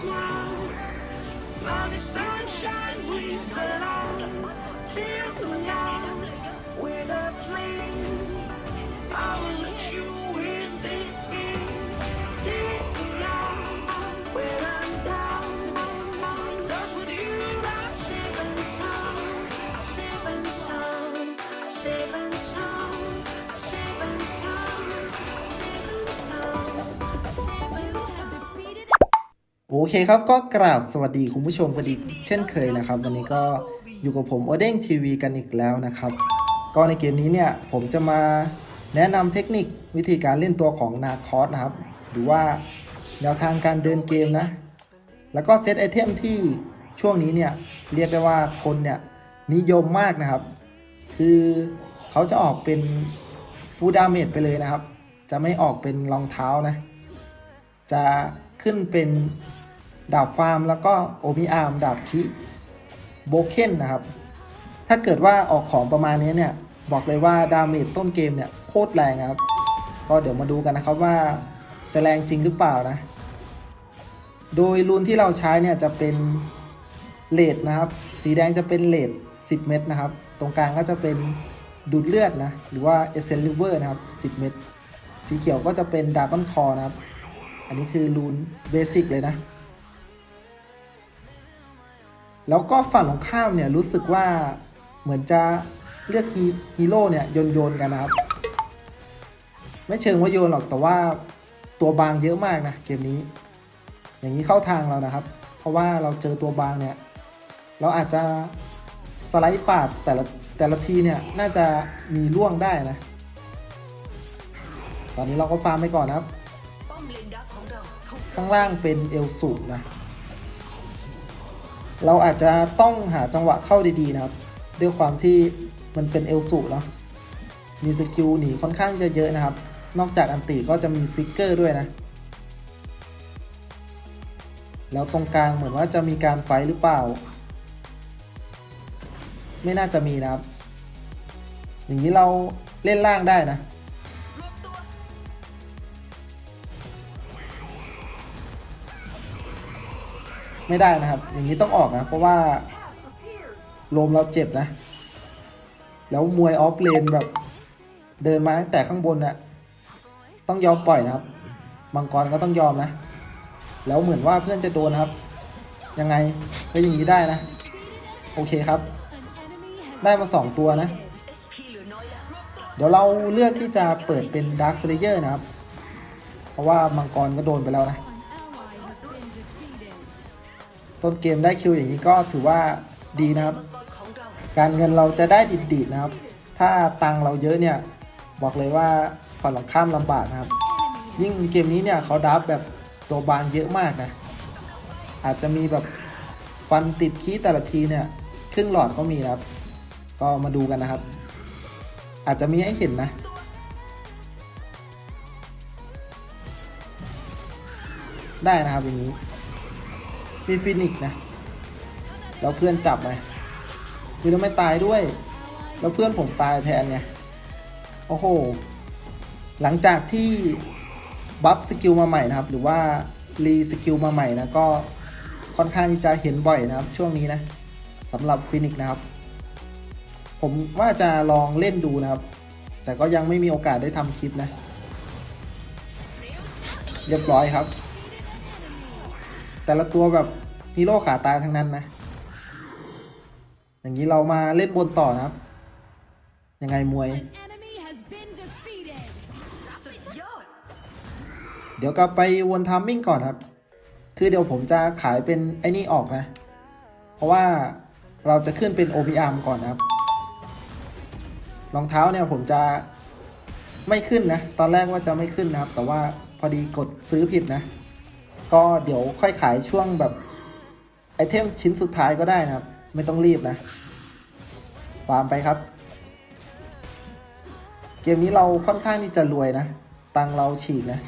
smile. Now the sunshine breeze along. Fill the night with a flame. I will let you โอเคครับก็กราบสวัสดีคุณผู้ชมกันอีเช่นเคยนะครับ วันนี้ก็อยู่กับผมโอเด้งทีวีกันอีกแล้วนะครับ ก็ในเกมนี้เนี่ยผมจะมาแนะนำเทคนิควิธีการเล่นตัวของนาคอสนะครับ หรือว่าแนวทางการเดินเกมนะ แล้วก็เซตไอเทมที่ช่วงนี้เนี่ยเรียกได้ว่าคนเนี่ยนิยมมากนะครับ คือเขาจะออกเป็นฟูดาเมจไปเลยนะครับ จะไม่ออกเป็นรองเท้านะ จะขึ้นเป็น ดาบฟาร์มแล้วก็โอมิอาร์มดาบคิโบเคนนะครับ ถ้าเกิดว่าออกของประมาณนี้เนี่ย บอกเลยว่าดาเมจต้นเกมเนี่ยโคตรแรงครับ ก็เดี๋ยวมาดูกันนะครับว่าจะแรงจริงหรือเปล่านะ โดยรูนที่เราใช้เนี่ยจะเป็นเลดนะครับ สีแดงจะเป็นเลด10 เม็ดนะครับ ตรงกลางก็จะเป็นดูดเลือดนะ หรือว่าเอเซนลิเวอร์นะครับ 10 เม็ดสีเขียวก็จะเป็นดา g อนคอนะครับ อันนี้คือรูนเบสิกเลยนะ แล้วก็ฝั่งของข้ามเนี่ยรู้สึกว่าเหมือนจะเลือกฮีฮโร่เนี่ยโยนโยนๆกันนะครับ ไม่เชิงว่าโยนหรอกแต่ว่าตัวบางเยอะมากนะเกมนี้ อย่างนี้เข้าทางเรานะครับ เพราะว่าเราเจอตัวบางเนี่ยเราอาจจะสไลด์ปาดแต่ละแต่ละทีเนี่ยน่าจะมีล่วงได้นะ ตอนนี้เราก็ฟาร์มไปก่อนนะครับ ข้างล่างเป็นเอลสูนะ เราอาจจะต้องหาจังหวะเข้าดีๆนะครับ ด้วยความที่มันเป็นเอลสูเนาะมีสกิลหนีค่อนข้างจะเยอะนะครับ นอกจากอันติก็จะมีฟลิกเกอร์ด้วยนะ แล้วตรงกลางเหมือนว่าจะมีการไฟหรือเปล่า ไม่น่าจะมีนะครับ อย่างนี้เราเล่นล่างได้นะ ไม่ได้นะครับ อย่างนี้ต้องออกนะ เพราะว่าลมเราเจ็บนะ แล้วมวยออฟเลนแบบ เดินมาตั้งแต่ข้างบนน่ะต้องยอมปล่อยนะครับมังกรก็ต้องยอมนะ แล้วเหมือนว่าเพื่อนจะโดนครับ ยังไงก็อย่างนี้ได้นะ โอเคครับ ได้มา 2 ตัวนะ เดี๋ยวเราเลือกที่จะเปิดเป็นดาร์คเซเลเยอร์นะครับ เพราะว่ามังกรก็โดนไปแล้วนะ ต้นเกมได้คิวอย่างนี้ก็ถือว่าดีนะครับ การเงินเราจะได้ดิดๆนะครับ ถ้าตังเราเยอะเนี่ยบอกเลยว่าผ่อนหลังข้ามลำบากนะครับ ยิ่งเกมนี้เนี่ยเขาดับแบบตัวบางเยอะมากนะอาจจะมีแบบฟันติดคีแต่ละทีเนี่ยครึ่งหลอดก็มีนะครับ ก็มาดูกันนะครับ อาจจะมีให้เห็นนะได้นะครับอย่างนี้ มีฟินิกนะแล้วเพื่อนจับไหมคือต้องไม่ตายด้วย แล้วเพื่อนผมตายแทนไงโอ้โห หลังจากที่บัฟสกิลมาใหม่นะครับ หรือว่ารีสกิลมาใหม่นะก็ค่อนข้างที่จะเห็นบ่อยนะครับ ช่วงนี้นะสำหรับฟินิกนะครับ ผมว่าจะลองเล่นดูนะครับ แต่ก็ยังไม่มีโอกาสได้ทำคลิปนะ เรียบร้อยครับ แต่ละตัวแบบฮีโร่ขาตายทั้งนั้นนะ อย่างนี้เรามาเล่นบนต่อนะครับ ยังไงมวย enemy has been defeated. เดี๋ยวกลับไปวนทามมิ่งก่อนครับ คือเดี๋ยวผมจะขายเป็นไอ้นี่ออกนะ เพราะว่าเราจะขึ้นเป็น OPR ก่อนนะครับ รองเท้าเนี่ยผมจะไม่ขึ้นนะ ตอนแรกว่าจะไม่ขึ้นนะครับ แต่ว่าพอดีกดซื้อผิดนะ ก็เดี๋ยวค่อยขายช่วงแบบไอเทมชิ้นสุดท้ายก็ได้นะครับ ไม่ต้องรีบนะฟาร์มไปครับ เกมนี้เราค่อนข้างที่จะรวยนะ ตังเราฉีกนะ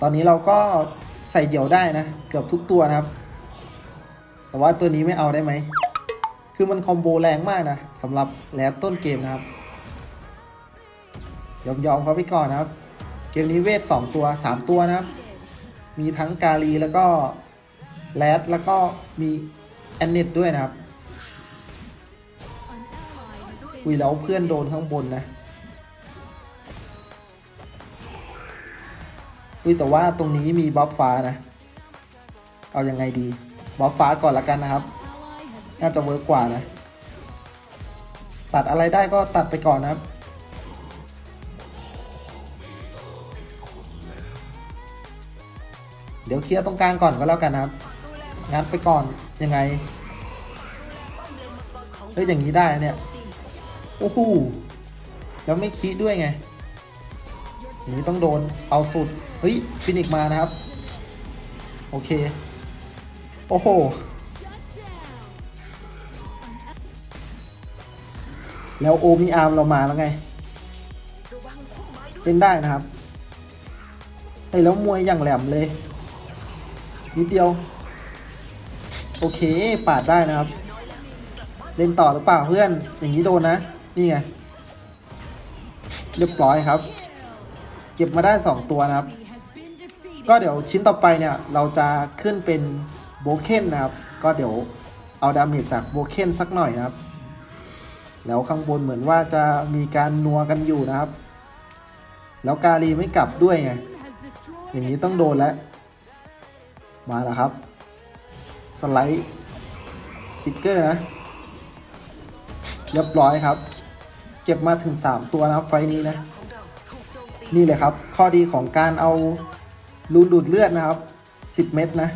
ตอนนี้เราก็ใส่เดี่ยวได้นะ เกือบทุกตัวนะครับ แต่ว่าตัวนี้ไม่เอาได้ไหม คือมันคอมโบแรงมากนะสำหรับแลดต้นเกมนะครับ ยอมยอมเขาไปก่อนนะครับ เกมนี้เวท2ตัว3ตัวนะครับ มีทั้งกาลีแล้วก็แรดแล้วก็มีแอนเนตด้วยนะครับอุ้ยแล้วเพื่อนโดนข้างบนนะอุ้ยแต่ว่าตรงนี้มีบัฟฟ้านะ เอายังไงดีบัฟฟ้าก่อนละกันนะครับ น่าจะเวิร์กกว่านะ ตัดอะไรได้ก็ตัดไปก่อนนะครับ เดี๋ยวเคลียร์ตรงกลางก่อนก็แล้วกันนะครับงัดไปก่อนยังไงเฮ้ยอย่างนี้ได้เนี่ยโอ้โหแล้วไม่คิดด้วยไงนี้ต้องโดนเอาสุดเฮ้ยฟินิกมานะครับ โอเค โอ้โหแล้วโอมีอาร์มเรามาแล้วไงเล่นได้นะครับเฮ้แล้วมวยอย่างแหลมเลย นิดเดียว โอเคปาดได้นะครับ เล่นต่อหรือเปล่าเพื่อน อย่างนี้โดนนะ นี่ไง เรียบร้อยครับ เก็บมาได้ 2 ตัวนะครับ ก็เดี๋ยวชิ้นต่อไปเนี่ย เราจะขึ้นเป็นโบเคนนะครับ ก็เดี๋ยวเอาดาเมจจากโบเคนสักหน่อยนะครับ แล้วข้างบนเหมือนว่าจะมีการนัวกันอยู่นะครับ แล้วกาลีไม่กลับด้วยไง อย่างนี้ต้องโดนแล้ว มาแล้วครับ สไลด์ฟิกเกอร์นะ เรียบร้อยครับ เก็บมาถึง 3 ตัวนะครับไฟนี้นะ นี่เลยครับ ข้อดีของการเอารูนดูดเลือดนะครับ 10 เม็ดนะ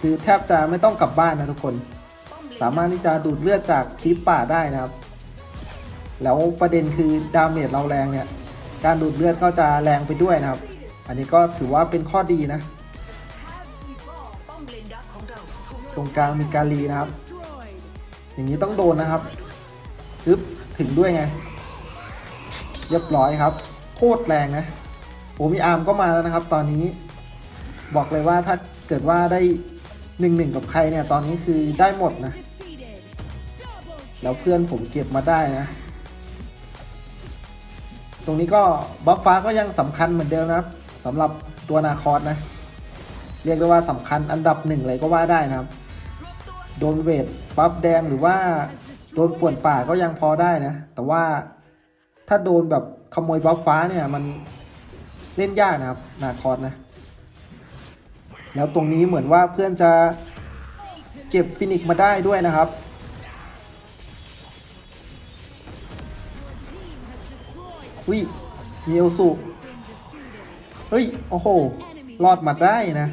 คือแทบจะไม่ต้องกลับบ้านนะทุกคน สามารถที่จะดูดเลือดจากคลิปป่าได้นะครับ แล้วประเด็นคือดาเมจเราแรงเนี่ย การดูดเลือดก็จะแรงไปด้วยนะครับ อันนี้ก็ถือว่าเป็นข้อดีนะ ตรงกลางมีกาลีนะครับ อย่างนี้ต้องโดนนะครับปึ๊บถึงด้วยไง เรียบร้อยครับ โคตรแรงนะโอมีอาร์มก็มาแล้วนะครับ ตอนนี้บอกเลยว่าถ้าเกิดว่าได้หนึ่งหนึ่งกับใครเนี่ย ตอนนี้คือได้หมดนะ แล้วเพื่อนผมเก็บมาได้นะ ตรงนี้ก็บัฟฟ้าก็ยังสำคัญเหมือนเดิมนะครับสำหรับตัวนาคอสนะ เรียกได้ว่าสำคัญอันดับหนึ่งเลยก็ว่าได้นะครับ โดนเวทบัฟแดงหรือว่า โดนป่วนป่าก็ยังพอได้นะ แต่ว่าถ้าโดนแบบขโมยบัฟฟ้าเนี่ยมันเล่นยากนะครับนาคอสนะ แล้วตรงนี้เหมือนว่าเพื่อนจะเก็บฟินิกมาได้ด้วยนะครับ วิมีเอสุเฮ้ย โอ้โห รอดมาได้นะ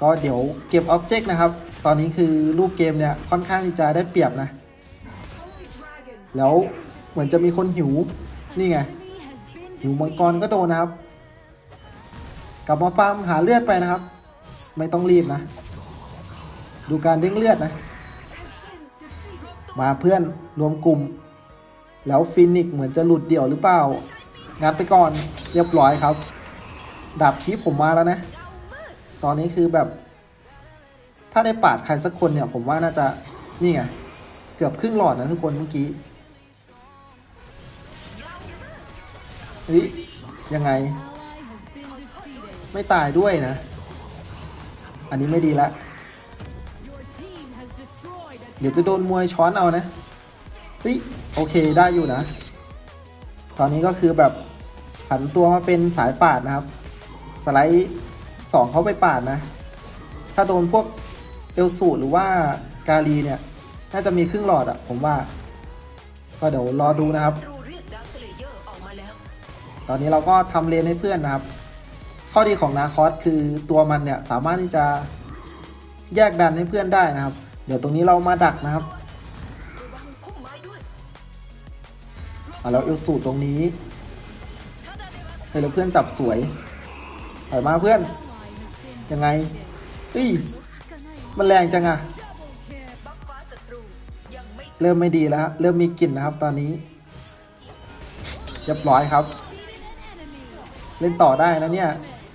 ก็เดี๋ยวเก็บอ็อบเจกต์นะครับ ตอนนี้คือรูปเกมเนี่ยค่อนข้างที่จะได้เปรียบนะ แล้วเหมือนจะมีคนหิว นี่ไง หิวมังกรก็โดนนะครับ กลับมาฟาร์มหาเลือดไปนะครับ ไม่ต้องรีบนะ ดูการเด้งเลือดนะ มาเพื่อนรวมกลุ่ม แล้วฟินิกเหมือนจะหลุดเดี่ยวหรือเปล่า งัดไปก่อนเรียบร้อยครับ ดาบคีบผมมาแล้วนะ ตอนนี้คือแบบ ถ้าได้ปาดใครสักคนเนี่ย ผมว่าน่าจะนี่ไงเกือบครึ่งหลอดนะทุกคนเมื่อกี้เฮ้ยยังไง ไม่ตายด้วยนะ อันนี้ไม่ดีละเดี๋ยวจะโดนมวยช้อนเอานะเฮ้ยโอเคได้อยู่นะ ตอนนี้ก็คือแบบผันตัวมาเป็นสายปาดนะครับ สไลด์ สองเขาไปปาดนะ ถ้าโดนพวกเอลสูหรือว่ากาลีเนี่ย น่าจะมีครึ่งหลอดอะผมว่า ก็เดี๋ยวรอดูนะครับ ตอนนี้เราก็ทำเลนให้เพื่อนนะครับ ข้อดีของนาคอสคือตัวมันเนี่ยสามารถที่จะแยกดันให้เพื่อนได้นะครับ เดี๋ยวตรงนี้เรามาดักนะครับเอาแล้วเอลสูตรตรงนี้ให้เราเพื่อนจับสวยถอยมาเพื่อน ยังไงเฮ้ยมันแรงจังอะเริ่มไม่ดีแล้ว เริ่มมีกลิ่นนะครับตอนนี้เรียบร้อยครับ เล่นต่อได้นะเนี่ย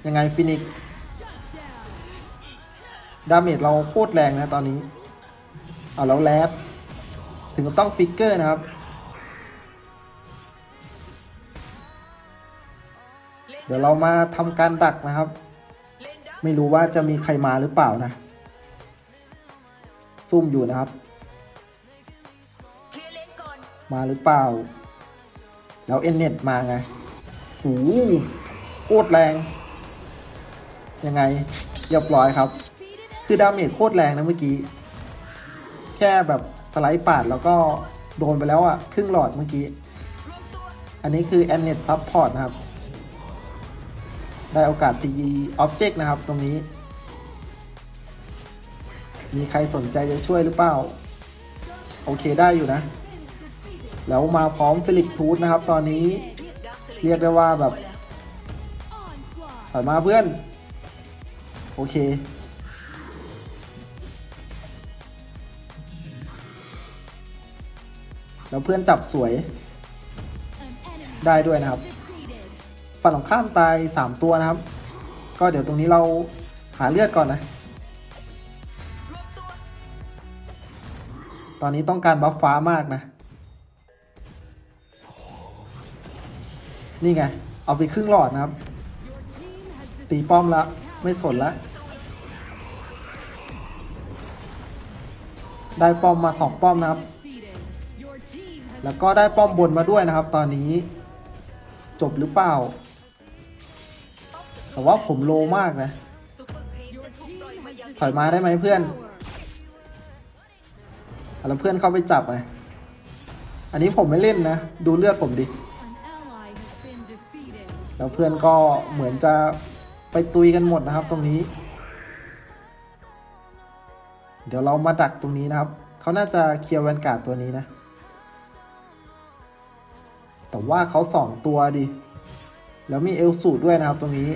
ยังไงฟินิกดาเมจเราโคตรแรงนะตอนนี้ เอาแล้วแรดถึงกับต้องฟิกเกอร์นะครับเดี๋ยวเรามาทำการดักนะครับ ไม่รู้ว่าจะมีใครมาหรือเปล่านะ ซุ่มอยู่นะครับ มาหรือเปล่า แล้วเอ็นเน็ตมาไงหูโคตรแรง ยังไงเรียบร้อยครับ คือดาเมจโคตรแรงนะเมื่อกี้ แค่แบบสไลด์ปาดแล้วก็โดนไปแล้วอะครึ่งหลอดเมื่อกี้ อันนี้คือ a n n e t Support นะครับ ได้โอกาสตี Object นะครับตรงนี้ มีใครสนใจจะช่วยหรือเปล่า โอเคได้อยู่นะ แล้วมาพร้อมฟิลิกทูธนะครับ ตอนนี้เรียกได้ว่าแบบถอยมาเพื่อน โอเคแล้วเพื่อนจับสวยได้ด้วยนะครับ ฝั่งของข้ามตาย 3 ตัวนะครับ ก็เดี๋ยวตรงนี้เราหาเลือดก่อนนะ ตอนนี้ต้องการบัฟฟ้ามากนะ นี่ไง เอาไปครึ่งหลอดนะครับ ตีป้อมละ ไม่สนละ ได้ป้อมมา 2 ป้อมนะครับ แล้วก็ได้ป้อมบนมาด้วยนะครับ ตอนนี้จบหรือเปล่า แต่ว่าผมโลมากนะ ถอยมาได้ไหมเพื่อนแล้วเพื่อนเข้าไปจับไงอันนี้ผมไม่เล่นนะ ดูเลือดผมดิ แล้วเพื่อนก็เหมือนจะไปตุยกันหมดนะครับตรงนี้ เดี๋ยวเรามาดักตรงนี้นะครับ เขาน่าจะเคลียร์แวนการ์ดตัวนี้นะ แต่ว่าเขาสองตัวดิ แล้วมีเอลสูดด้วยนะครับตรงนี้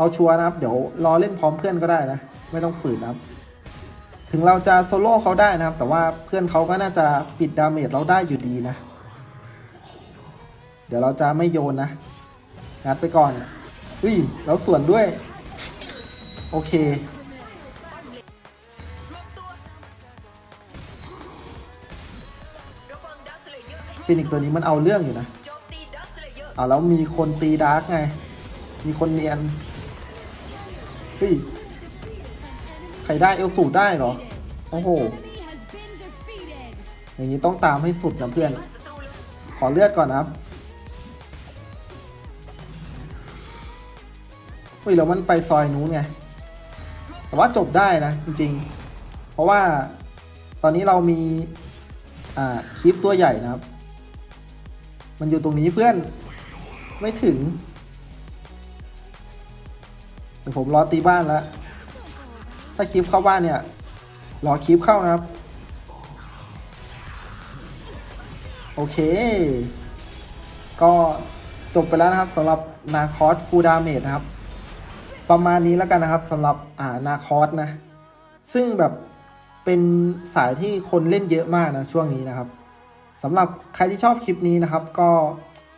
เอาชัวร์นะครับ เดี๋ยวรอเล่นพร้อมเพื่อนก็ได้นะ ไม่ต้องฝืนนะครับ ถึงเราจะโซโล่เขาได้นะครับ แต่ว่าเพื่อนเขาก็น่าจะปิดดาเมจเราได้อยู่ดีนะ เดี๋ยวเราจะไม่โยนนะงัดไปก่อนอุ้ยแล้วส่วนด้วย โอเคฟินิกตัวนี้มันเอาเรื่องอยู่นะ เอาแล้วมีคนตีดาร์กไง มีคนเนียน เฮ้ย ใครได้เอลสูดได้เหรอ โอ้โห อย่างนี้ต้องตามให้สุดนะเพื่อน ขอเลือดก่อนครับเฮ้ยแล้วมันไปซอยนู้นไง แต่ว่าจบได้นะจริงๆ เพราะว่าตอนนี้เรามี อ่าคลิปตัวใหญ่นะครับ มันอยู่ตรงนี้เพื่อน ไม่ถึง เดี๋ยวผมรอตีบ้านแล้ว ถ้าคลิปเข้าบ้านเนี่ย รอคลิปเข้านะครับ โอเค ก็จบไปแล้วนะครับสำหรับนาคอสฟูดาเมจนะครับ ประมาณนี้แล้วกันนะครับสำหรับอ่านาคอสนะ ซึ่งแบบเป็นสายที่คนเล่นเยอะมากนะช่วงนี้นะครับสำหรับใครที่ชอบคลิปนี้นะครับ ก็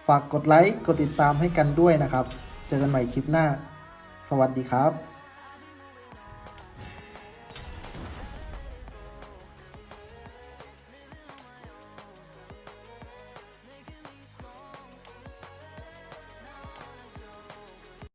ฝากกดไลค์ กดติดตามให้กันด้วยนะครับ เจอกันใหม่คลิปหน้า สวัสดีครับ